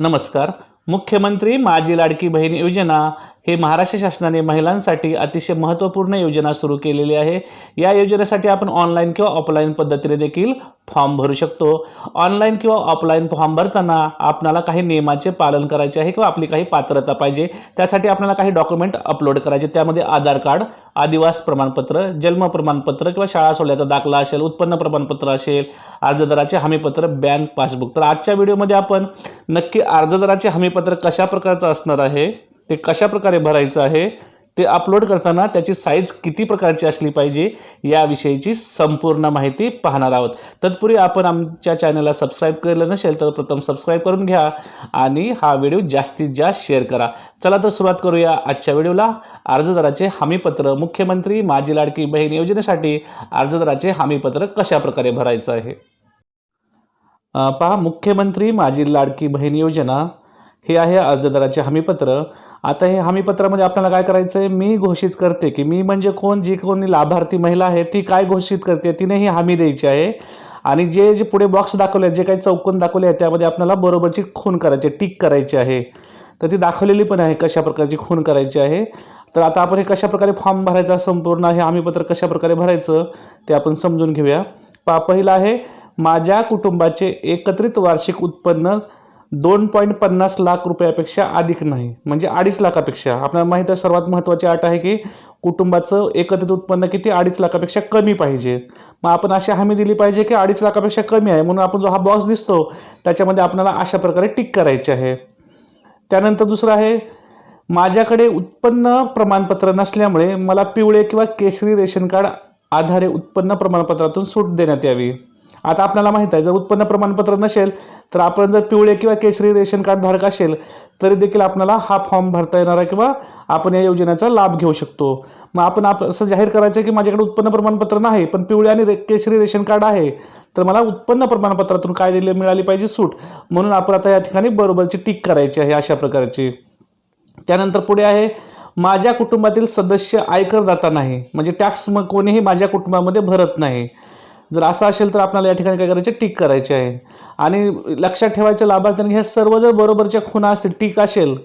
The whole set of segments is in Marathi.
नमस्कार. मुख्यमंत्री माझी लाडकी बहीण योजना हे महाराष्ट्र शासनाने महिलांसाठी अतिशय महत्त्वपूर्ण योजना सुरू केलेली आहे. या योजनेसाठी आपण ऑनलाईन किंवा ऑफलाईन पद्धतीने देखील फॉर्म भरू शकतो. ऑनलाईन किंवा ऑफलाईन फॉर्म भरताना आपल्याला काही नियमाचे पालन करायचे आहे किंवा आपली काही पात्रता पाहिजे. त्यासाठी आपल्याला काही डॉक्युमेंट अपलोड करायचे. त्यामध्ये आधार कार्ड आदिवास प्रमाणपत्र जन्म प्रमाणपत्र किंवा शाळा सोडल्याचा दाखला असेल उत्पन्न प्रमाणपत्र असेल अर्जदाराचे हमीपत्र बँक पासबुक तर आजच्या व्हिडिओमध्ये आपण नक्की अर्जदाराचे हमीपत्र कशा प्रकारचं असणार आहे? ते कशा प्रकारे भरायचं आहे ते अपलोड करताना त्याची साईज किती प्रकारची असली पाहिजे याविषयीची संपूर्ण माहिती पाहणार आहोत. तत्पूर्वी आपण आमच्या चॅनलला सबस्क्राईब केलं नसेल तर प्रथम सबस्क्राईब करून घ्या आणि हा व्हिडिओ जास्तीत जास्त शेअर करा. चला तर सुरुवात करूया आजच्या व्हिडिओला अर्जदाराचे हमीपत्र. मुख्यमंत्री माझी लाडकी बहीण योजनेसाठी अर्जदाराचे हमीपत्र कशाप्रकारे भरायचं आहे? पहा मुख्यमंत्री माझी लाडकी बहीण योजना. हे आहे अर्जदाराचे हमीपत्र. आता हे हमीपत्रामध्ये आपल्याला काय करायचं आहे मी घोषित करते की मी म्हणजे कोण? जी कोणी लाभार्थी महिला आहे ती काय घोषित करते तिने ही हमी द्यायची आहे. आणि जे जे पुढे बॉक्स दाखवले आहेत जे काही चौकोन दाखवले आहेत त्यामध्ये आपल्याला बरोबरची खून करायची टिक करायची आहे. तर ती दाखवलेली पण आहे कशा प्रकारची खून करायची आहे. तर आता आपण हे कशा प्रकारे फॉर्म भरायचा संपूर्ण हे हमीपत्र कशा प्रकारे भरायचं ते आपण समजून घेऊया. पा पहिलं आहे माझ्या कुटुंबाचे एकत्रित वार्षिक उत्पन्न दोन पॉईंट पन्नास लाख रुपयापेक्षा अधिक नाही. म्हणजे अडीच लाखापेक्षा. आपल्याला माहीत आहे सर्वात महत्त्वाची अट आहे की कुटुंबाचं एकत्रित उत्पन्न किती? अडीच लाखापेक्षा कमी पाहिजे. मग आपण अशी हमी दिली पाहिजे की अडीच लाखापेक्षा कमी आहे. म्हणून आपण जो हा बॉक्स दिसतो त्याच्यामध्ये आपल्याला अशा प्रकारे टिक करायचे आहे. त्यानंतर दुसरं आहे माझ्याकडे उत्पन्न प्रमाणपत्र नसल्यामुळे मला पिवळे किंवा केसरी रेशन कार्ड आधारे उत्पन्न प्रमाणपत्रातून सूट देण्यात यावी. आता आपल्याला माहीत आहे जर उत्पन्न प्रमाणपत्र नसेल तर आपण जर पिवळे किंवा केसरी रेशन कार्ड धारक असेल तरी देखील आपल्याला हा फॉर्म भरता येणार आहे किंवा आपण या योजनेचा लाभ घेऊ शकतो. मग आपण आप असं जाहीर करायचं की माझ्याकडे उत्पन्न प्रमाणपत्र नाही पण पिवळे आणि रे केसरी रेशन कार्ड आहे तर मला उत्पन्न प्रमाणपत्रातून काय दिले मिळाली पाहिजे सूट. म्हणून आपण आता या ठिकाणी बरोबरची टीक करायची आहे अशा प्रकारची. त्यानंतर पुढे आहे माझ्या कुटुंबातील सदस्य आयकरदाता नाही म्हणजे टॅक्स मग कोणीही माझ्या कुटुंबामध्ये भरत नाही. जर असं असेल तर आपल्याला या ठिकाणी काय करायचे? टिक करायचे आहे. आणि लक्षात ठेवायचं लाभार्थ्यांनी ह्या सर्व जर बरोबरच्या खुणा असतील टिक असेल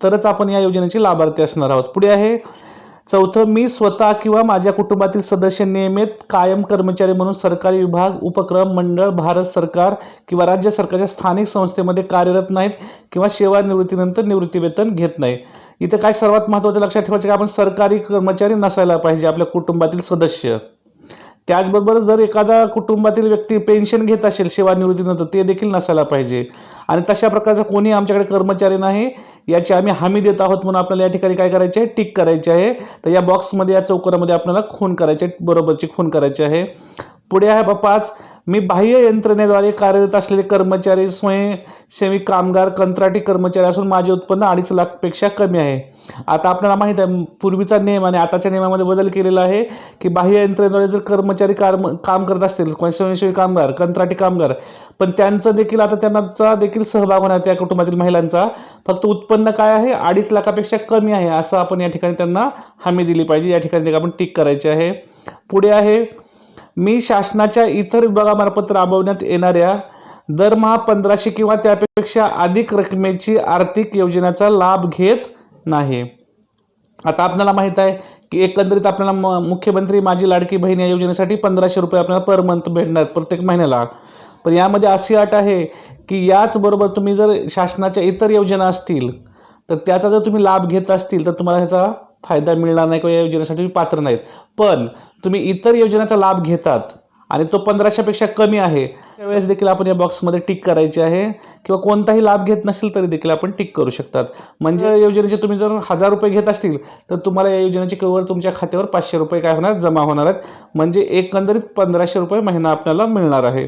तरच आपण या योजनेचे लाभार्थी असणार आहोत. पुढे आहे चौथं मी स्वतः किंवा माझ्या कुटुंबातील सदस्य नियमित कायम कर्मचारी म्हणून सरकारी विभाग उपक्रम मंडळ भारत सरकार किंवा राज्य सरकारच्या स्थानिक संस्थेमध्ये कार्यरत नाहीत किंवा सेवानिवृत्तीनंतर निवृत्तीवेतन घेत नाही. इथं काय सर्वात महत्त्वाचं लक्षात ठेवायचं की आपण सरकारी कर्मचारी नसायला पाहिजे आपल्या कुटुंबातील सदस्य. त्याचबरोबर जर एखादा कुटुंबातील व्यक्ती पेन्शन घेत असेल सेवानिवृत्तीनंतर ते देखील नसायला पाहिजे. आणि तशा प्रकारचा कोणी आमच्याकडे कर्मचारी नाही याची आम्ही हमी देत आहोत म्हणून आपल्याला या ठिकाणी काय करायचे आहे? टिक करायचे आहे. तर या बॉक्समध्ये या चौकोनामध्ये आपल्याला खून करायचे बरोबरची खून करायची आहे. पुढे आहे बा पाच मी बाह्य यंत्रणेद्वारे कार्यरत असलेले कर्मचारी स्वयंसेवी कामगार कंत्राटी कर्मचारी असून माझे उत्पन्न अडीच लाखपेक्षा कमी आहे. आता आपल्याला माहीत आहे पूर्वीचा नियम आणि आताच्या नियमामध्ये बदल केलेला आहे की बाह्य यंत्रणेद्वारे जर कर्मचारी काम काम करत असतील स्वयंसेवी कामगार कंत्राटी कामगार पण त्यांचं देखील आता त्यांचा देखील सहभाग होणार त्या कुटुंबातील महिलांचा. फक्त उत्पन्न काय आहे? अडीच लाखापेक्षा कमी आहे असं आपण या ठिकाणी त्यांना हमी दिली पाहिजे. या ठिकाणी आपण टिक करायची आहे. पुढे आहे मी शासनाच्या इतर विभागामार्फत राबवण्यात येणाऱ्या दरमहा पंधराशे किंवा त्यापेक्षा अधिक रकमेची आर्थिक योजनेचा लाभ घेत नाही. आता आपल्याला माहीत आहे की एकंदरीत आपल्याला म मुख्यमंत्री माझी लाडकी बहीण या योजनेसाठी पंधराशे रुपये आपल्याला पर मंथ भेटणार प्रत्येक महिन्याला. पण यामध्ये अशी अट आहे की याचबरोबर तुम्ही जर शासनाच्या इतर योजना असतील तर त्याचा जर तुम्ही लाभ घेत असतील तर तुम्हाला ह्याचा फायदा मिळणार नाही किंवा या योजनेसाठी पात्र नाहीत. पण तुम्ही इतर योजनेचा लाभ घेतात आणि तो पंधराशेपेक्षा कमी आहे त्यावेळेस देखील आपण या बॉक्समध्ये टिक करायची आहे किंवा कोणताही लाभ घेत नसेल तरी देखील आपण टिक करू शकतात. म्हणजे या योजनेचे तुम्ही जर हजार रुपये घेत असतील तर तुम्हाला या योजनेचे केवळ तुमच्या खात्यावर पाचशे रुपये काय होणार? जमा होणार आहेत. म्हणजे एकंदरीत पंधराशे रुपये महिना आपल्याला मिळणार आहे.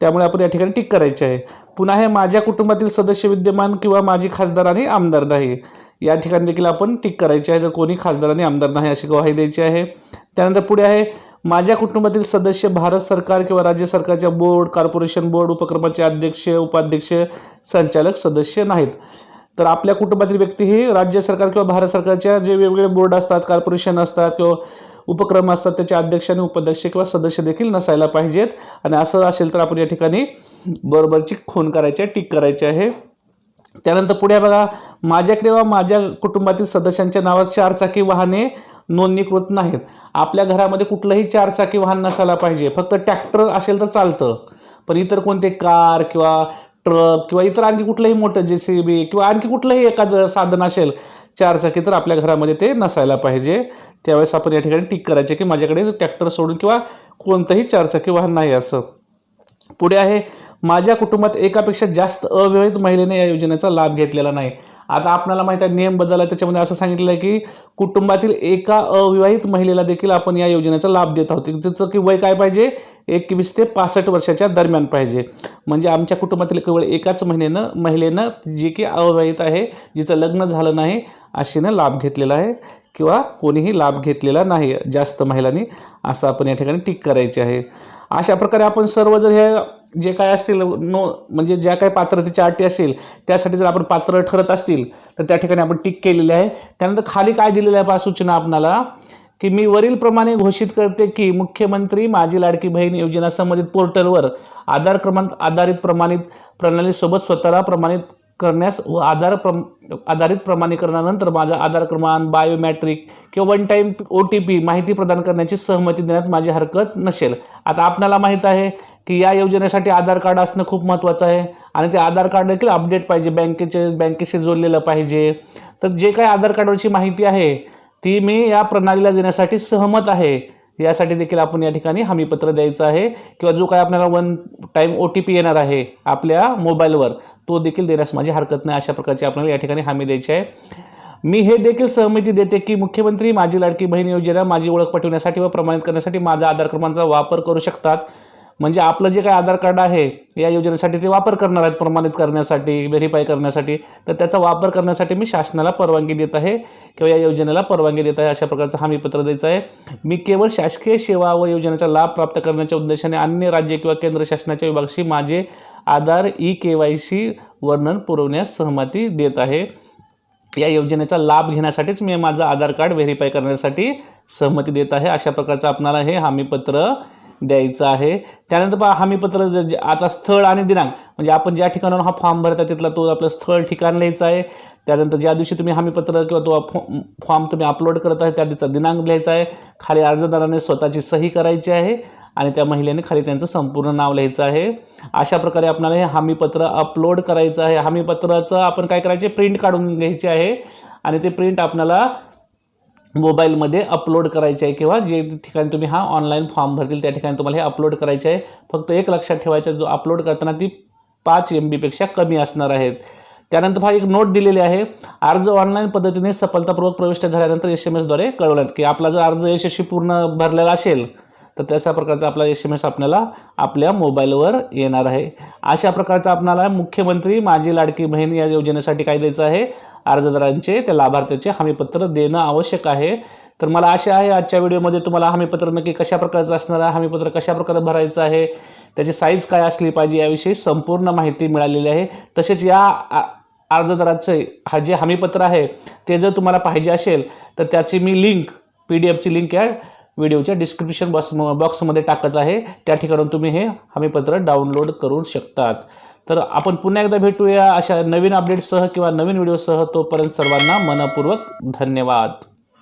त्यामुळे आपण या ठिकाणी टिक करायचे आहे. पुन्हा हे माझ्या कुटुंबातील सदस्य विद्यमान किंवा माझी खासदार आणि आमदार नाही. या ठिकाणी देखील आपण टिक करायचे आहे. जर कोणी खासदार आणि आमदार नाही अशी ग्वाही द्यायची आहे. त्यानंतर पुढे आहे माझ्या कुटुंबातील सदस्य भारत सरकार किंवा राज्य सरकारच्या बोर्ड कॉर्पोरेशन बोर्ड उपक्रमाचे अध्यक्ष उपाध्यक्ष संचालक सदस्य नाहीत. तर आपल्या कुटुंबातील व्यक्ती ही राज्य सरकार किंवा भारत सरकारच्या जे वेगवेगळे बोर्ड असतात कॉर्पोरेशन असतात किंवा उपक्रम असतात त्याचे अध्यक्ष आणि उपाध्यक्ष किंवा सदस्य देखील नसायला पाहिजेत. आणि असं असेल तर आपण या ठिकाणी बरोबरची खून करायची आहे टिक करायची आहे. त्यानंतर पुढे बघा माझ्याकडे व माझ्या कुटुंबातील सदस्यांच्या नावात चारचाकी वाहने नोंदणीकृत नाहीत. आपल्या घरामध्ये कुठलंही चारचाकी वाहन नसायला पाहिजे. फक्त ट्रॅक्टर असेल तर चालतं. पण इतर कोणते कार किंवा ट्रक किंवा इतर आणखी कुठलंही मोठं जे सी बी किंवा आणखी कुठलंही एखादं साधन असेल चारचाकी तर आपल्या घरामध्ये ते नसायला पाहिजे. त्यावेळेस आपण या ठिकाणी टिक करायचे की माझ्याकडे ट्रॅक्टर सोडून किंवा कोणतंही चारचाकी वाहन नाही असं. पुढे आहे माझ्या कुटुंबात एकापेक्षा जास्त अविवाहित महिलेने या योजनेचा लाभ घेतलेला नाही. आता आपल्याला माहीत आहे नियम बदलला त्याच्यामध्ये असं सांगितलं आहे की कुटुंबातील एका अविवाहित महिलेला देखील आपण या योजनेचा लाभ देत आहोत. त्याचं की वय काय पाहिजे? एकवीस ते पासष्ट वर्षाच्या दरम्यान पाहिजे. म्हणजे आमच्या कुटुंबातील केवळ एकाच महिलेनं महिलेनं जी की अविवाहित आहे जिचं लग्न झालं नाही अशीनं लाभ घेतलेला आहे किंवा कोणीही लाभ घेतलेला नाही जास्त महिलांनी असं आपण या ठिकाणी टिक करायचे आहे. अशा प्रकारे आपण सर्व जर ह्या जे काय असतील नो म्हणजे ज्या काही पात्रतेच्या अटी असतील त्यासाठी जर आपण पात्र ठरत असतील तर त्या ठिकाणी आपण टिक केलेली आहे. त्यानंतर खाली काय दिलेलं आहे पहा सूचना आपणाला की मी वरीलप्रमाणे घोषित करते की मुख्यमंत्री माझी लाडकी बहीण योजना संबंधित पोर्टलवर आधार क्रमांक आधारित प्रमाणित प्रणालीसोबत स्वतःला प्रमाणित करण्यास व आधार प्रम आधारित प्रमाणीकरणानंतर माझा आधार क्रमांक बायोमॅट्रिक किंवा one time O T P माहिती प्रदान करण्याची सहमती देण्यात माझी हरकत नसेल. आता आपल्याला माहीत आहे की या योजनेसाठी आधार कार्ड असणं खूप महत्त्वाचं आहे. आणि ते आधार कार्ड देखील अपडेट पाहिजे. बँकेचे बँकेशी जोडलेलं पाहिजे. तर जे काही आधार कार्डवरची माहिती आहे ती मी या प्रणालीला देण्यासाठी सहमत आहे. यासाठी देखील आपण या ठिकाणी हमीपत्र द्यायचं आहे. किंवा जो काय आपल्याला one time O T P येणार आहे आपल्या मोबाईलवर तो देखील देण्यास माझी हरकत नाही. अशा प्रकारची आपल्याला या ठिकाणी हमी द्यायची आहे. मी हे देखील सहमती देते की मुख्यमंत्री माझी लाडकी बहीण योजना माझी ओळख पटवण्यासाठी व प्रमाणित करण्यासाठी माझा आधार क्रमांकाचा वापर करू शकतात. म्हणजे आपलं जे काही आधार कार्ड आहे या योजनेसाठी ते वापर करणार आहेत प्रमाणित करण्यासाठी व्हेरीफाय करण्यासाठी. तर त्याचा वापर करण्यासाठी मी शासनाला परवानगी देत आहे किंवा या योजनेला परवानगी देत आहे अशा प्रकारचं हमीपत्र द्यायचं आहे. मी केवळ शासकीय सेवा व योजनेचा लाभ प्राप्त करण्याच्या उद्देशाने अन्य राज्य किंवा केंद्र शासनाच्या विभागाशी माझे Aadhaar E K Y C वर्णन पुरवण्यास सहमती देत आहे. या योजनेचा लाभ घेण्यासाठीच मी माझं आधार कार्ड व्हेरीफाय करण्यासाठी सहमती देत आहे अशा प्रकारचं आपणाला हे हमीपत्र द्यायचं आहे. त्यानंतर पहा हमीपत्र जे- आता स्थळ आणि दिनांक. म्हणजे आपण ज्या ठिकाणावर हा फॉर्म भरता तिथला तो आपलं स्थळ ठिकाण लिहायचं आहे. त्यानंतर ज्या दिवशी तुम्ही हमीपत्र किंवा तो फॉ- फॉर्म तुम्ही अपलोड करत आहे त्या दिवसा दिनांक लिहायचा आहे. खाली अर्जदाराने स्वतःची सही करायची आहे आणि त्या महिलेने खाली त्यांचं संपूर्ण नाव लिहायचं आहे. अशा प्रकारे आपल्याला हे हमीपत्र अपलोड करायचं आहे. हमीपत्राचं आपण काय करायचे? प्रिंट काढून घ्यायचे आहे. आणि ते प्रिंट आपल्याला मोबाईलमध्ये अपलोड करायचे आहे किंवा जे ठिकाणी तुम्ही हा ऑनलाईन फॉर्म भरतील त्या ठिकाणी तुम्हाला हे अपलोड करायचे आहे. फक्त एक लक्षात ठेवायचं जो अपलोड करताना ती पाच एम बीपेक्षा कमी असणार आहेत. त्यानंतर हा एक नोट दिलेली आहे. अर्ज ऑनलाईन पद्धतीने सफलतापूर्वक प्रविष्ट झाल्यानंतर एस एम एसद्वारे कळवण्यात की आपला जर अर्ज यशस्वी पूर्ण भरलेला असेल तर तशा प्रकारचा आपला एस एम एस आपल्याला आपल्या मोबाईलवर येणार आहे. अशा प्रकारचा आपणाला मुख्यमंत्री माझी लाडकी बहीण या योजनेसाठी काय द्यायचं आहे? अर्जदारांचे त्या लाभार्थ्याचे हमीपत्र देणं आवश्यक आहे. तर मला आशा आहे आजच्या व्हिडिओमध्ये तुम्हाला हमीपत्र नक्की कशा प्रकारचं असणार आहे हमीपत्र कशा प्रकारे भरायचं आहे त्याची साईज काय असली पाहिजे याविषयी संपूर्ण माहिती मिळालेली आहे. तसेच या आ- अर्जदाराचं हा जे हमीपत्र आहे ते जर तुम्हाला पाहिजे असेल तर त्याची मी लिंक पी डी एफची लिंक या व्हिडिओच्या डिस्क्रिप्शन बॉक्स बॉक्समध्ये टाकत आहे. त्या ठिकाणून तुम्ही हे हमीपत्र डाउनलोड करू शकतात. तर आपण पुन्हा एकदा भेटूया अशा नवीन अपडेटसह किंवा नवीन व्हिडिओसह तोपर्यंत सर्वांना मनपूर्वक धन्यवाद.